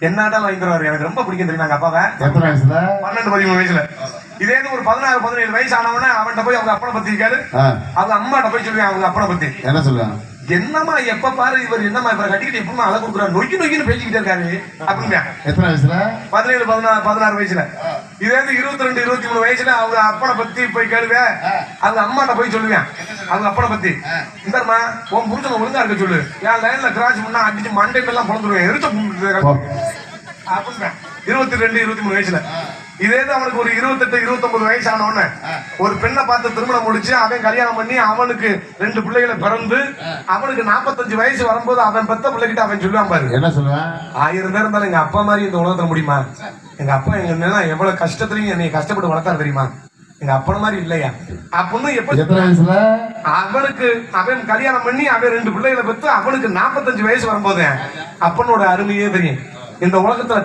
என்னதான் வாங்கி தருவாரு எனக்கு ரொம்ப பிடிக்கும் தெரியுமா எங்க அப்பாவை? எத்தனை வயசுல? பன்னெண்டு பதிமூணு வயசுல. இதே இது ஒரு பதினாறு பதினேழு வயசு ஆனவன அவன்கிட்ட போய் அவங்க அப்பனை பத்தி இருக்காரு அவங்க அம்மாட்ட போய் சொல்லுவேன் அவங்க அப்பனை பத்தி. என்ன சொல்லுவேன் என்னம்மா எப்ப பாரு இவர் என்னம்மா இவரை கட்டிக்கிட்டு எப்பமா அழகு கொடுக்குறாரு? நொய்க்கு நொய்க்குன்னு பேசிக்கிட்டே இருக்காரு. அப்படிங்க எத்தனை வயசுல? பதினேழு பதினாறு பதினாறு வயசுல. இதே வந்து இருபத்தி ரெண்டு இருபத்தி மூணு வயசுல அவங்க அப்பனை பத்தி போய் கேளுவேன் அவங்க அம்மாட்ட போய் சொல்லுவேன் அவங்க அப்பனை பத்தி. இந்தம்மா உன் புருஷனை ஒழுங்கா இருக்க சொல்லு. என் லைன்ல கிராஸ் பண்ணா அடிச்சு மண்டையில எல்லாம் பொழந்துருவேன் எரிச்ச இருபத்தி ரெண்டு இருபத்தி மூணு வயசுல. இதே அவனுக்கு ஒரு இருபத்தெட்டு இருபத்தொன்பது வயசு ஆன உடனே ஒரு பெண்ணை பார்த்து திருமணம் முடிச்சு அவன் கல்யாணம் பண்ணி அவனுக்கு ரெண்டு பிள்ளைகளை பிறந்து அவனுக்கு நாற்பத்தஞ்சு வயசு வரும்போது அவன் பெத்த பிள்ளைகிட்ட அவன் சொல்லுவான் பாரு. என்ன சொல்லுவேன் ஆயிரம் பேர் இருந்தாலும் எங்க அப்பா மாதிரி இந்த உலகத்துல முடியுமா? எங்க அப்பா எங்க நிலம் எவ்வளவு கஷ்டத்துலயும் என்னை கஷ்டப்பட்டு வளர்த்தாரு தெரியுமா? எங்க அப்பன மாதிரி இல்லையா? அப்படின்னு எப்ப அவனுக்கு அவன் கல்யாணம் பண்ணி அவன் ரெண்டு பிள்ளைகளை பெற்று அவனுக்கு நாற்பத்தஞ்சு வயசு வரும்போது அப்பனோட அருமையே தெரியும். இந்த உலகத்துல